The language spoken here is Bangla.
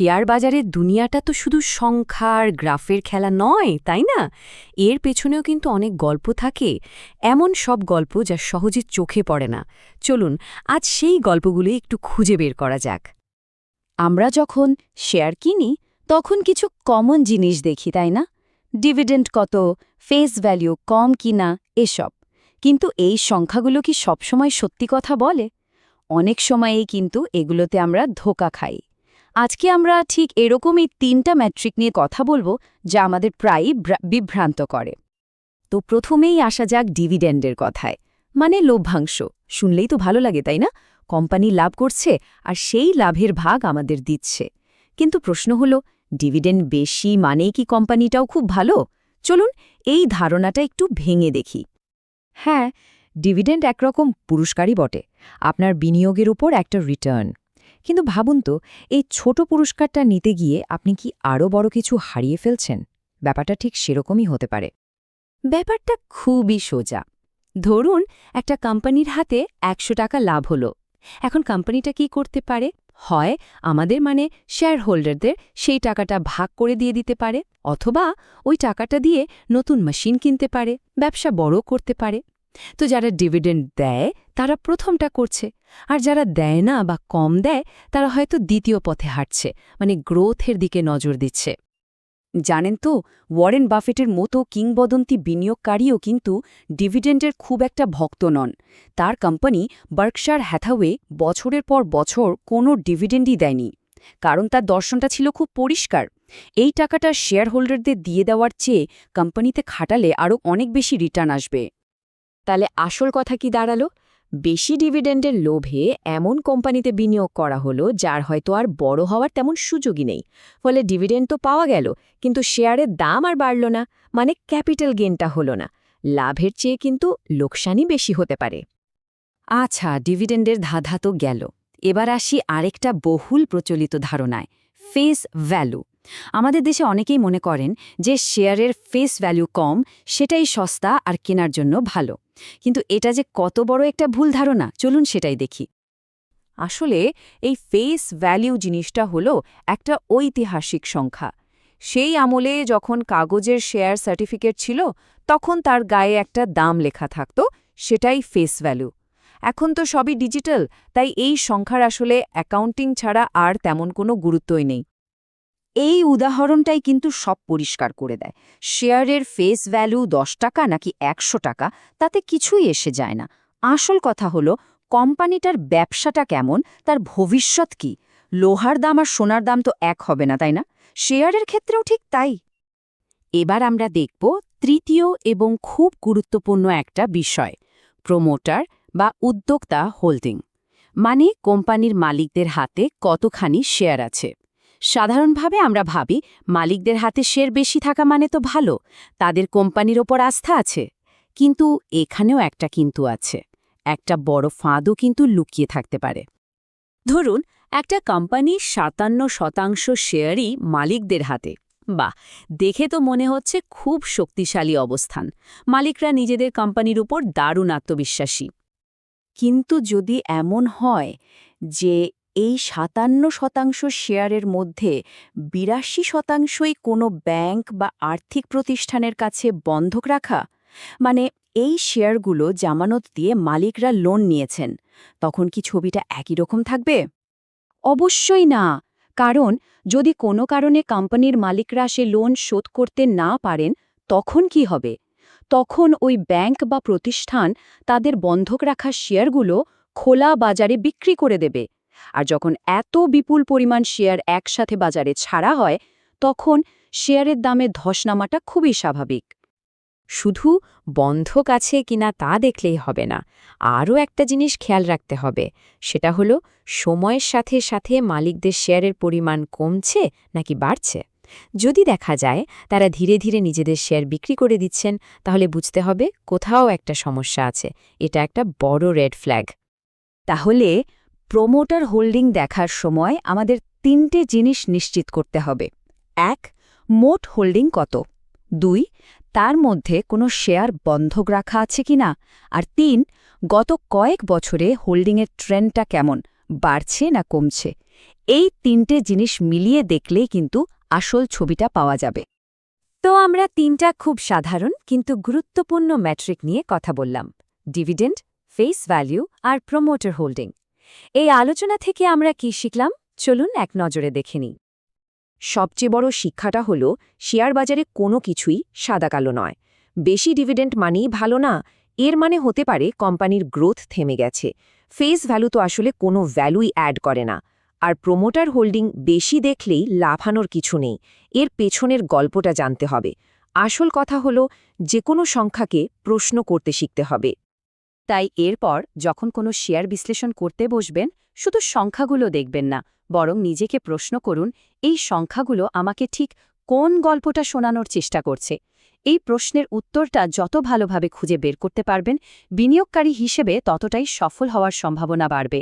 শেয়ার বাজারের দুনিয়াটা তো শুধু সংখ্যার গ্রাফের খেলা নয়, তাই না? এর পেছনেও কিন্তু অনেক গল্প থাকে। এমন সব গল্প যা সহজে চোখে পড়ে না। চলুন, আজ সেই গল্পগুলি একটু খুঁজে বের করা যাক। আমরা যখন শেয়ার কিনি, তখন কিছু কমন জিনিস দেখি, তাই না? ডিভিডেন্ড কত, ফেস ভ্যালু কম কিনা, এসব। কিন্তু এই সংখ্যাগুলো কি সবসময় সত্যি কথা বলে? অনেক সময়েই কিন্তু এগুলোতে আমরা ধোকা খাই। আজকে আমরা ঠিক এরকমই তিনটা ম্যাট্রিক নিয়ে কথা বলব যা আমাদের প্রায়ই বিভ্রান্ত করে। তো প্রথমেই আসা যাক ডিভিডেন্ডের কথায়। মানে লভ্যাংশ। শুনলেই তো ভালো লাগে, তাই না? কোম্পানি লাভ করছে আর সেই লাভের ভাগ আমাদের দিচ্ছে। কিন্তু প্রশ্ন হলো, ডিভিডেন্ড বেশি মানেই কি কোম্পানিটাও খুব ভালো? চলুন এই ধারণাটা একটু ভেঙে দেখি। হ্যাঁ ডিভিডেন্ড একরকম পুরস্কারই বটে। আপনার বিনিয়োগের উপর একটা রিটার্ন। কিন্তু ভাবুন তো, এই ছোট পুরস্কারটা নিতে গিয়ে আপনি কি আরও বড় কিছু হারিয়ে ফেলছেন? ব্যাপারটা ঠিক সেরকমই হতে পারে। ব্যাপারটা খুবই সোজা। ধরুন, একটা কোম্পানির হাতে একশো টাকা লাভ হলো। এখন কোম্পানিটা কি করতে পারে? হয় আমাদের মানে শেয়ার হোল্ডারদের সেই টাকাটা ভাগ করে দিয়ে দিতে পারে, অথবা ওই টাকাটা দিয়ে নতুন মেশিন কিনতে পারে, ব্যবসা বড় করতে পারে। তো যারা ডিভিডেন্ড দেয় তারা প্রথমটা করছে। আর যারা দেয় না বা কম দেয়, তারা হয়তো দ্বিতীয় পথে হাঁটছে মানে গ্রোথের দিকে নজর দিচ্ছে। জানেন তো, ওয়ারেন বাফেটের মতো কিংবদন্তি বিনিয়োগকারীও কিন্তু ডিভিডেন্ডের খুব একটা ভক্ত নন। তার কোম্পানি বার্কশার হ্যাথাওয়ে বছরের পর বছর কোনো ডিভিডেন্ডই দেয়নি। কারণ তার দর্শনটা ছিল খুব পরিষ্কার। এই টাকাটা শেয়ার হোল্ডারদের দিয়ে দেওয়ার চেয়ে কোম্পানিতে খাটালে আরও অনেক বেশি রিটার্ন আসবে। তাহলে আসল কথা কি দাঁড়াল? বেশি ডিভিডেন্ডের লোভে এমন কোম্পানিতে বিনিয়োগ করা হলো যার হয়তো আর বড় হওয়ার তেমন সুযোগই নেই। ফলে ডিভিডেন্ড তো পাওয়া গেল, কিন্তু শেয়ারের দাম আর বাড়ল না মানে ক্যাপিটাল গেনটা হলো না। লাভের চেয়ে কিন্তু লোকসানই বেশি হতে পারে। আচ্ছা ডিভিডেন্ডের ধাঁধা তো গেল। এবার আসি আরেকটা বহুল প্রচলিত ধারণায়, ফেস ভ্যালু। আমাদের দেশে অনেকেই মনে করেন যে শেয়ারের ফেস ভ্যালু কম, সেটাই সস্তা আর কেনার জন্য ভালো। কিন্তু এটা যে কত বড় একটা ভুল ধারণা, চলুন সেটাই দেখি। আসলে এই ফেস ভ্যালিউ জিনিসটা হলো একটা ঐতিহাসিক সংখ্যা। সেই আমলে যখন কাগজের শেয়ার সার্টিফিকেট ছিল, তখন তার গায়ে একটা দাম লেখা থাকত, সেটাই ফেস ভ্যালু এখন তো সবই ডিজিটাল তাই এই সংখ্যার আসলে অ্যাকাউন্টিং ছাড়া আর তেমন কোনো গুরুত্বই নেই। এই উদাহরণটাই কিন্তু সব পরিষ্কার করে দেয়। শেয়ারের ফেস ভ্যালু দশ টাকা নাকি একশো টাকা, তাতে কিছুই এসে যায় না। আসল কথা হলো, কোম্পানিটার ব্যবসাটা কেমন, তার ভবিষ্যৎ কি? লোহার দাম আর সোনার দাম তো এক হবে না, তাই না? শেয়ারের ক্ষেত্রেও ঠিক তাই। এবার আমরা দেখব তৃতীয় এবং খুব গুরুত্বপূর্ণ একটা বিষয়, প্রমোটার বা উদ্যোক্তা হোল্ডিং। মানে কোম্পানির মালিকদের হাতে কতখানি শেয়ার আছে। সাধারণভাবে আমরা ভাবি, মালিকদের হাতে শের বেশি থাকা মানে তো ভালো, তাদের কোম্পানির ওপর আস্থা আছে। কিন্তু এখানেও একটা কিন্তু আছে, একটা বড় ফাঁদও কিন্তু লুকিয়ে থাকতে পারে। ধরুন, একটা কোম্পানির সাতান্ন শতাংশ শেয়ারই মালিকদের হাতে। বাহ, দেখে তো মনে হচ্ছে খুব শক্তিশালী অবস্থান, মালিকরা নিজেদের কোম্পানির উপর দারুণ আত্মবিশ্বাসী। কিন্তু যদি এমন হয় যে এই সাতান্ন শতাংশ শেয়ারের মধ্যে বিরাশি শতাংশই কোনো ব্যাংক বা আর্থিক প্রতিষ্ঠানের কাছে বন্ধক রাখা? মানে এই শেয়ারগুলো জামানত দিয়ে মালিকরা লোন নিয়েছেন, তখন কি ছবিটা একই রকম থাকবে? অবশ্যই না, কারণ যদি কোনো কারণে কোম্পানির মালিকরা সে লোন শোধ করতে না পারেন, তখন কি হবে? তখন ওই ব্যাংক বা প্রতিষ্ঠান তাদের বন্ধক রাখা শেয়ারগুলো খোলা বাজারে বিক্রি করে দেবে। আর যখন এত বিপুল পরিমাণ শেয়ার একসাথে বাজারে ছাড়া হয়, তখন শেয়ারের দামে ধস নামাটা খুবই স্বাভাবিক। শুধু বন্ধক আছে কিনা তা দেখলেই হবে না, আরও একটা জিনিস খেয়াল রাখতে হবে, সেটা হলো সময়ের সাথে সাথে মালিকদের শেয়ারের পরিমাণ কমছে নাকি বাড়ছে। যদি দেখা যায় তারা ধীরে ধীরে নিজেদের শেয়ার বিক্রি করে দিচ্ছেন, তাহলে বুঝতে হবে কোথাও একটা সমস্যা আছে, এটা একটা বড় রেড ফ্ল্যাগ তাহলে প্রোমোটার হোল্ডিং দেখার সময় আমাদের তিনটে জিনিস নিশ্চিত করতে হবে। এক, মোট হোল্ডিং কত? দুই, তার মধ্যে কোনো শেয়ার বন্ধক রাখা আছে কিনা? আর তিন, গত কয়েক বছরে হোল্ডিংয়ের ট্রেন্ডটা কেমন, বাড়ছে না কমছে? এই তিনটে জিনিস মিলিয়ে দেখলেই কিন্তু আসল ছবিটা পাওয়া যাবে। তো আমরা তিনটা খুব সাধারণ কিন্তু গুরুত্বপূর্ণ ম্যাট্রিক নিয়ে কথা বললাম। ডিভিডেন্ড ফেস ভ্যালিউ আর প্রমোটার হোল্ডিং এই আলোচনা থেকে আমরা কি শিখলাম? চলুন এক নজরে দেখে নিই। সবচেয়ে বড় শিক্ষাটা হল, শেয়ার বাজারে কোনো কিছুই সাদাকালো নয়। বেশি ডিভিডেন্ড মানেই ভালো না, এর মানে হতে পারে কোম্পানির গ্রোথ থেমে গেছে। ফেস ভ্যালু তো আসলে কোনো ভ্যালুই অ্যাড করে না। আর প্রোমোটার হোল্ডিং বেশি দেখলেই লাফানোর কিছু নেই, এর পেছনের গল্পটা জানতে হবে। আসল কথা হল, যে কোনো সংখ্যাকে প্রশ্ন করতে শিখতে হবে। তাই এরপর যখন কোনো শেয়ার বিশ্লেষণ করতে বসবেন, শুধু সংখ্যাগুলো দেখবেন না, বরং নিজেকে প্রশ্ন করুন, এই সংখ্যাগুলো আমাকে ঠিক কোন গল্পটা শোনানোর চেষ্টা করছে? এই প্রশ্নের উত্তরটা যত ভালোভাবে খুঁজে বের করতে পারবেন, বিনিয়োগকারী হিসেবে ততটাই সফল হওয়ার সম্ভাবনা বাড়বে।